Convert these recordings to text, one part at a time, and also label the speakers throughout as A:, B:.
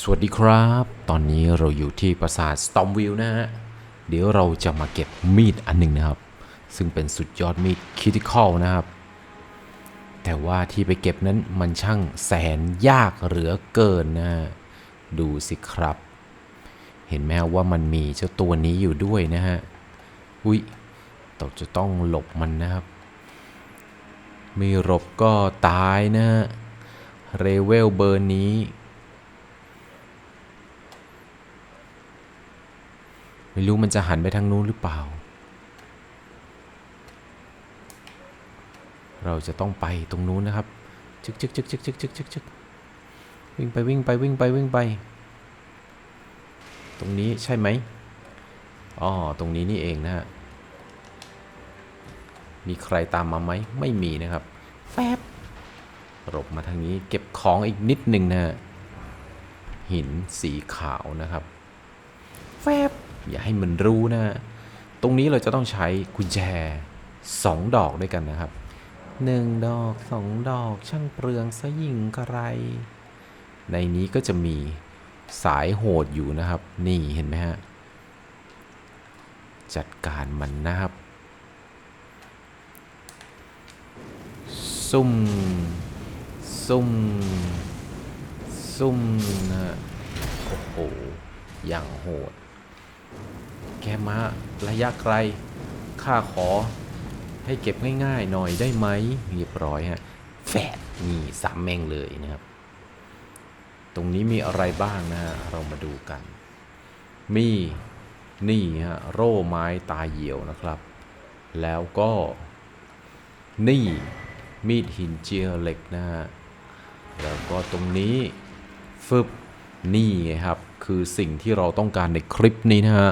A: สวัสดีครับ ตอนนี้เราอยู่ที่ปราสาทสตอมวิลนะฮะ เดี๋ยวเราจะมาเก็บมีดอันหนึ่งนะครับ ซึ่งเป็นสุดยอดมีดคิติคอลนะครับ แต่ว่าที่ไปเก็บนั้นมันช่างแสนยากเหลือเกินนะฮะดูสิครับ เห็นไหมว่ามันมีเจ้าตัวนี้อยู่ด้วยนะฮะ อุ๊ยเราจะต้องหลบมันนะครับ ไม่หลบก็ตายนะฮะ เรเวลเบอร์นี้ ไม่รู้มันจะหันไปทางนู้นหรือเปล่า เราจะต้องไปตรงนู้นนะครับชึกชึกชึกชึกชึกชึกชึกชึกวิ่งไปวิ่งไปวิ่งไปวิ่งไป ตรงนี้ใช่ไหมอ๋อตรงนี้นี่เองนะฮะ มีใครตามมาไหม ไม่มีนะครับ แฟบหลบมาทางนี้เก็บของอีกนิดหนึ่งนะฮะ หินสีขาวนะครับแฟบ อย่าให้มันรู้นะตรงนี้เราจะต้องใช้กุญแจสองดอกด้วยกันนะครับหนึ่งดอกสองดอกช่างเปลืองซะยิ่งกระไร ในนี้ก็จะมีสายโหดอยู่นะครับ นี่เห็นไหมฮะ จัดการมันนะครับ ซุ่ม ซุ่ม ซุ่มนะฮะโอ้โห อย่างโหด มาระยะไกล ข้าขอให้เก็บง่ายๆหน่อยได้ไหมเรียบร้อยฮะแฟดนี่สามแมงเลยนะครับ ตรงนี้มีอะไรบ้างนะฮะเรามาดูกัน มีนี่ฮะโร่ไม้ตาเหี่ยวนะครับ แล้วก็ นี่มีดหินเจียเหล็กนะฮะแล้วก็ตรงนี้ฟึบนี่ครับ คือสิ่งที่เราต้องการในคลิปนี้นะฮะ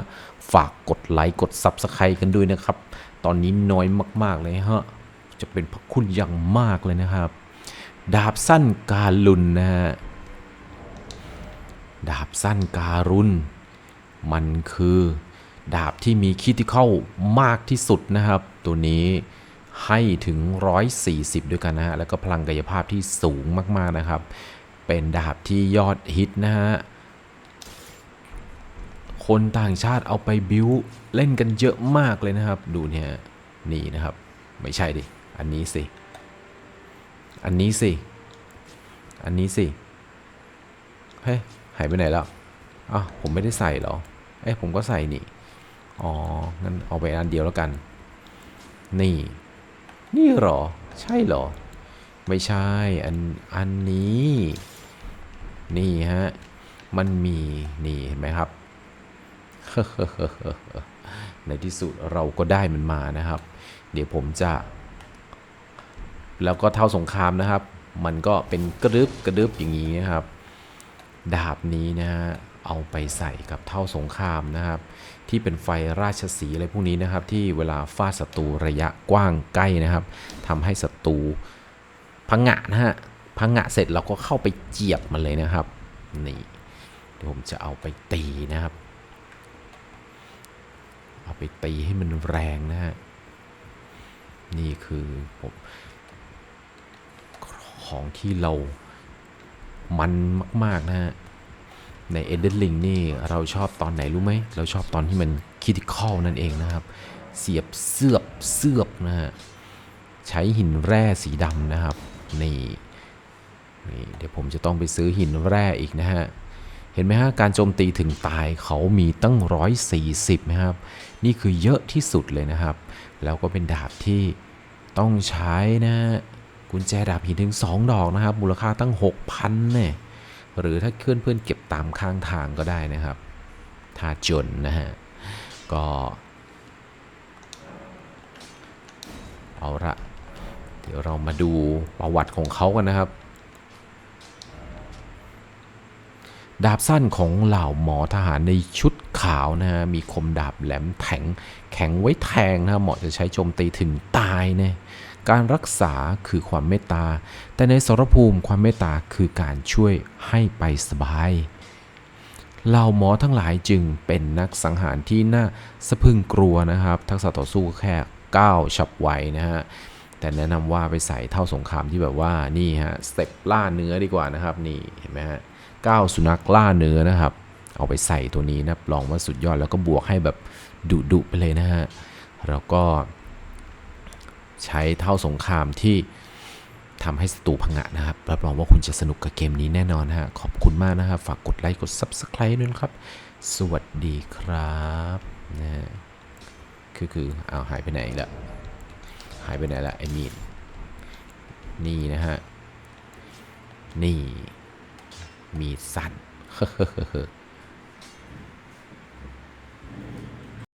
A: ฝากกดไลค์กด Subscribe กันด้วยนะครับ ตอนนี้น้อยมาก ๆ เลยฮะ จะเป็นพระคุณอย่างมากเลยนะครับ ดาบสั้นการุณนะฮะ ดาบสั้นการุณมันคือดาบที่มีคิติเข้ามากที่สุดนะครับ ตัวนี้ให้ถึง 140 ด้วยกันนะฮะ แล้วก็พลังกายภาพที่สูงมาก ๆ นะครับ เป็นดาบที่ยอดฮิตนะฮะ คนต่างชาติเอาไปบิวเล่นกันเยอะมากเลยนะครับ ดูเนี่ยนี่นะครับ ไม่ใช่ดิ อันนี้สิ อันนี้สิ อันนี้สิ เฮ้ยหายไปไหนแล้วอ้าวผมไม่ได้ใส่หรอ เอ้ยผมก็ใส่นี่ อ๋อ งั้นเอาไปอันเดียวแล้วกัน นี่ นี่หรอ ใช่หรอ ไม่ใช่ อัน อันนี้ นี่ฮะ มันมี นี่เห็นไหมครับ ในที่สุดเราก็ได้มันมานะครับ เดี๋ยวผมจะ แล้วก็เท่าสงครามนะครับ มันก็เป็นกระดึบกระดึบอย่างนี้นะครับ ดาบนี้นะฮะเอาไปใส่กับเท่าสงครามนะครับ ที่เป็นไฟราชสีอะไรพวกนี้นะครับ ที่เวลาฟาดศัตรูระยะกว้างใกล้นะครับทำให้ศัตรูพังงะนะฮะพังงะเสร็จเราก็เข้าไปเจียบมันเลยนะครับนี่เดี๋ยวผมจะเอาไปตีนะครับ เอาไปตีให้มันแรงนะฮะ นี่คือผมของที่เรามันมาก ๆ นะฮะ ในเอเดนลิงนี่เราชอบตอนไหนรู้ไหม เราชอบตอนที่มันคิติคอนั่นเองนะครับ เสียบเสือบเสือบนะฮะ ใช้หินแร่สีดำนะครับ นี่นี่ เดี๋ยวผมจะต้องไปซื้อหินแร่อีกนะฮะ เห็นไหมฮะการโจมตีถึงตายเขามีตั้ง 140นะครับ นี่คือเยอะที่สุดเลยนะครับ แล้วก็เป็นดาบที่ต้องใช้นะกุญแจดาบหินถึง 2 ดอกนะครับ มูลค่าตั้ง 6,000เนี่ยหรือถ้าเพื่อนเพื่อนๆเก็บตามข้างทางก็ได้นะครับถ้าจนนะฮะ ก็ เอาละเดี๋ยวเรามาดูประวัติของเขากันนะครับ ดาบสั้นของเหล่าหมอทหารในชุดขาวนะฮะมีคมดาบแหลมแข็งแข็งไว้แทงนะเหมาะจะใช้โจมตีถึงตายเนี่ยการรักษาคือความเมตตา แต่ในสรภูมิความเมตตาคือการช่วยให้ไปสบายเหล่าหมอทั้งหลายจึงเป็นนักสังหารที่น่าสะพึงกลัวนะครับ ทักษะต่อสู้แค่ก้าวฉับไวนะฮะแต่แนะนำว่าไปใส่เท่าสงครามที่แบบว่านี่ฮะสเต็ปล่าเนื้อดีกว่านะครับนี่เห็นไหมฮะ ก้าสุนัขล่าเนื้อนะครับ เอาไปใส่ตัวนี้นะลองว่าสุดยอดแล้วก็บวกให้แบบดุดุๆไปเลยนะฮะแล้วก็ใช้เท่าสงครามที่ทำให้ศัตรูพังงะนะครับ รับรองว่าคุณจะสนุกกับเกมนี้แน่นอนฮะ ขอบคุณมากนะครับ ฝากกดไลค์ กด Subscribe ด้วยนะครับ สวัสดีครับนะคือคือเอาหายไปไหนละหายไปไหนละไอ้มีดนี่นะฮะ นี่ มีดสั้น